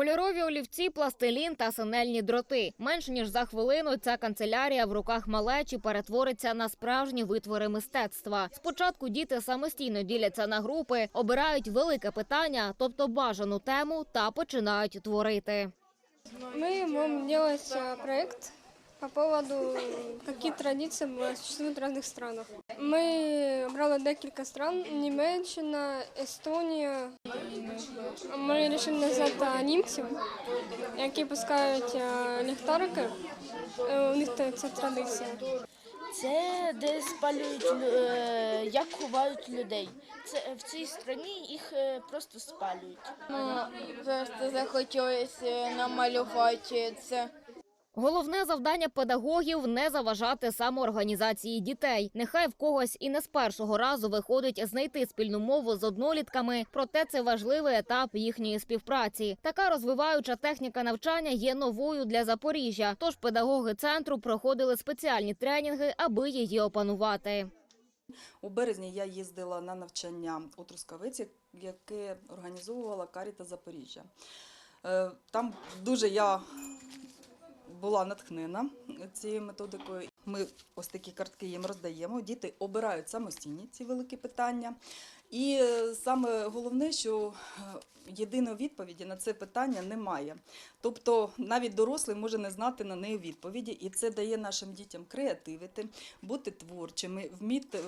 Кольорові олівці, пластилін та синельні дроти. Менш ніж за хвилину ця канцелярія в руках малечі перетвориться на справжні витвори мистецтва. Спочатку діти самостійно діляться на групи, обирають велике питання, тобто бажану тему, та починають творити. Ми делать э, проект по поводу, какие традиции б- существуют в разных странах. Ми брали декілька стран: Німеччина, Естонія. Ми вирішили назвати німців, які пускають ліхтарики. Е, У них це це традиція. Це де спалюють е, як ховають людей. Це в цій країні їх е, просто спалюють. Ну, просто захотілося намалювати це. Головне завдання педагогів не заважати самоорганізації дітей. Нехай в когось і не з першого разу виходить знайти спільну мову з однолітками, проте це важливий етап їхньої співпраці. Така розвиваюча техніка навчання є новою для Запоріжжя. Тож педагоги центру проходили спеціальні тренінги, аби її опанувати. У березні я їздила на навчання у Трускавиці, яке організовувала Каріта Запоріжжя. Е, Там дуже я була натхнена цією методикою. Ми ось такі картки їм роздаємо. Діти обирають самостійні ці великі питання. І е, саме головне, що е, єдиної відповіді на це питання немає. Тобто навіть дорослий може не знати на неї відповіді, і це дає нашим дітям креативити, бути творчими, вміти, е,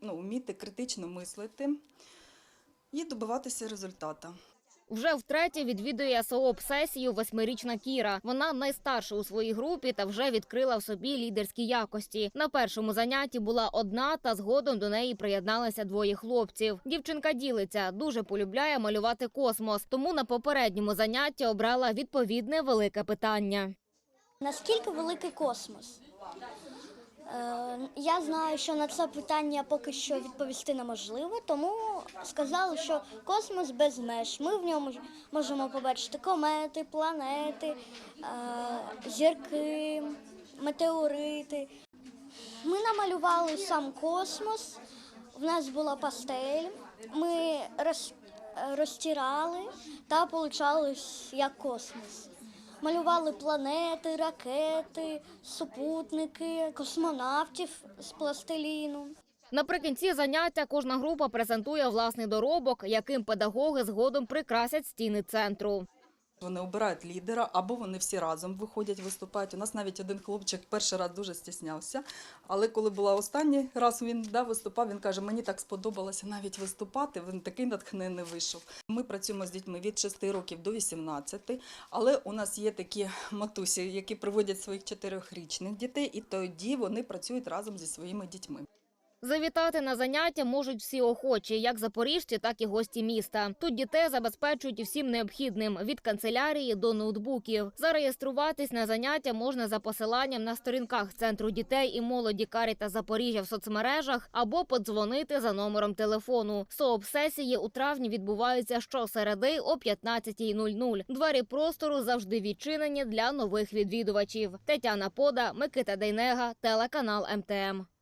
ну, вміти критично мислити і добиватися результату. Вже втретє відвідує СООП сесію восьмирічна Кіра. Вона найстарша у своїй групі та вже відкрила в собі лідерські якості. На першому занятті була одна, та згодом до неї приєдналися двоє хлопців. Дівчинка ділиться, дуже полюбляє малювати космос, тому на попередньому занятті обрала відповідне велике питання. Наскільки великий космос? Е, я знаю, що на це питання поки що відповісти неможливо, тому сказали, що космос без меж. Ми в ньому можемо побачити комети, планети, е, зірки, метеорити. Ми намалювали сам космос, в нас була пастель, ми роз, розтирали та получалось як космос. Малювали планети, ракети, супутники, космонавтів з пластиліну. Наприкінці заняття кожна група презентує власний доробок, яким педагоги згодом прикрасять стіни центру. Вони обирають лідера або вони всі разом виходять, виступають. У нас навіть один хлопчик перший раз дуже стіснявся. Але коли була останній раз він да, виступав, він каже, мені так сподобалося навіть виступати. Він такий натхнений вийшов. Ми працюємо з дітьми від 6 років до 18, але у нас є такі матусі, які приводять своїх чотирьохрічних дітей, і тоді вони працюють разом зі своїми дітьми. Завітати на заняття можуть всі охочі, як запоріжці, так і гості міста. Тут дітей забезпечують всім необхідним від канцелярії до ноутбуків. Зареєструватись на заняття можна за посиланням на сторінках центру дітей і молоді Каріта Запоріжжя в соцмережах або подзвонити за номером телефону. СООП сесії у травні відбуваються щосереди о 15.00. Двері простору завжди відчинені для нових відвідувачів. Тетяна Пода, Микита Дейнега, телеканал МТМ.